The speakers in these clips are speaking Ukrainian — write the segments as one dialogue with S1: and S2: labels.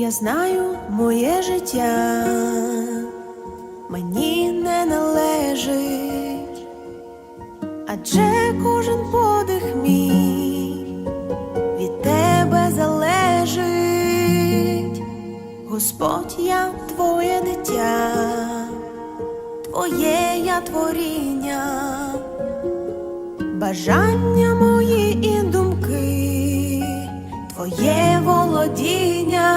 S1: Я знаю моє життя. Мені не належить, адже кожен подих мій від тебе залежить, Господь, я твоє дитя, твоє я творіння, бажання мої і думки, твоє володіння,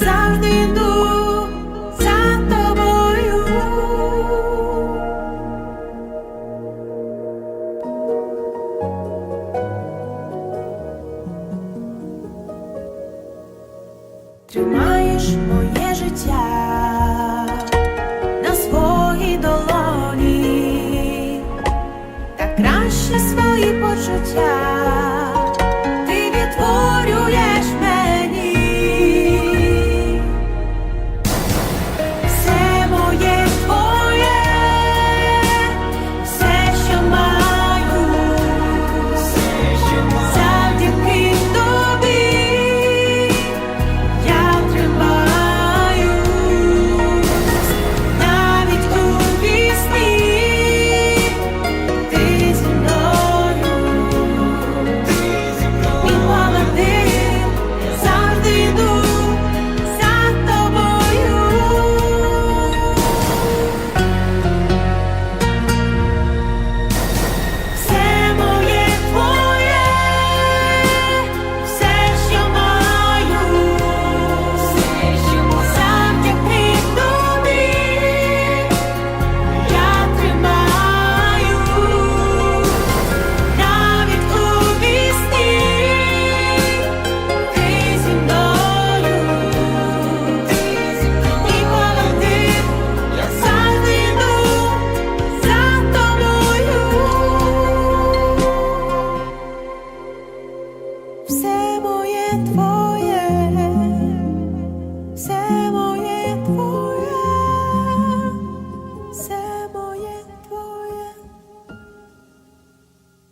S1: завжди йду за тобою. Тримаєш моє життя на своїй долоні, та краще свої почуття Все моє твоє.